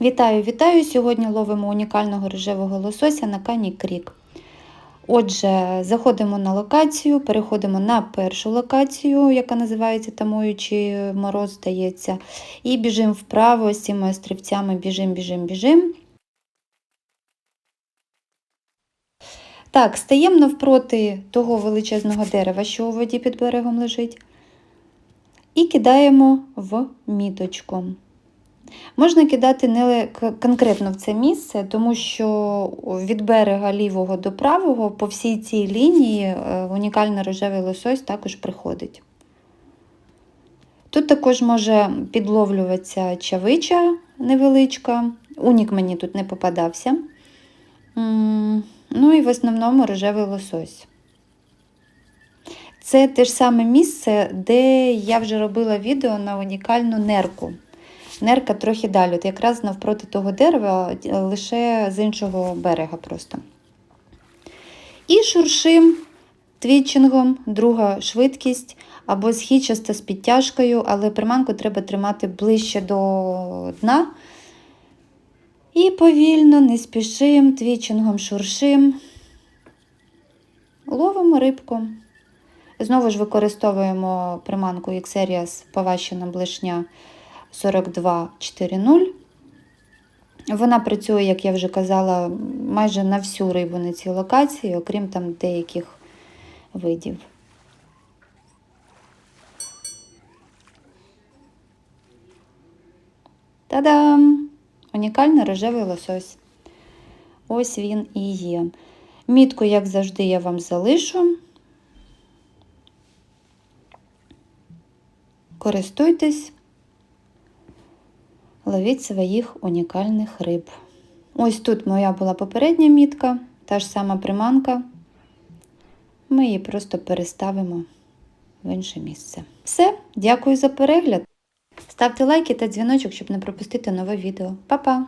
Вітаю, вітаю! Сьогодні ловимо унікального рожевого лосося на кані Крік. Отже, заходимо на локацію, переходимо на першу локацію, яка називається Тамуючий мороз, здається, і біжимо вправо з цими острівцями, біжимо, біжимо, біжимо. Так, стаємо навпроти того величезного дерева, що у воді під берегом лежить, і кидаємо в міточку. Можна кидати не конкретно в це місце, тому що від берега лівого до правого по всій цій лінії унікальний рожевий лосось також приходить. Тут також може підловлюватися чавича невеличка, унік мені тут не попадався. Ну і в основному рожевий лосось. Це те ж саме місце, де я вже робила відео на унікальну нерку. Нерка трохи далі, от якраз навпроти того дерева, лише з іншого берега просто. І шуршим твітчингом, друга швидкість, або східчаста з підтяжкою, але приманку треба тримати ближче до дна. І повільно, не спішим, твічингом шуршим, ловимо рибку. Знову ж використовуємо приманку X-Series поващена блишня 4240. Вона працює, як я вже казала, майже на всю рибу на цій локації, окрім там деяких видів. Та-дам! Унікальний рожевий лосось. Ось він і є. Мітку, як завжди, я вам залишу. Користуйтесь, ловіть своїх унікальних риб. Ось тут моя була попередня мітка, та ж сама приманка. Ми її просто переставимо в інше місце. Все, дякую за перегляд. Ставте лайки та дзвіночок, щоб не пропустити нове відео. Па-па!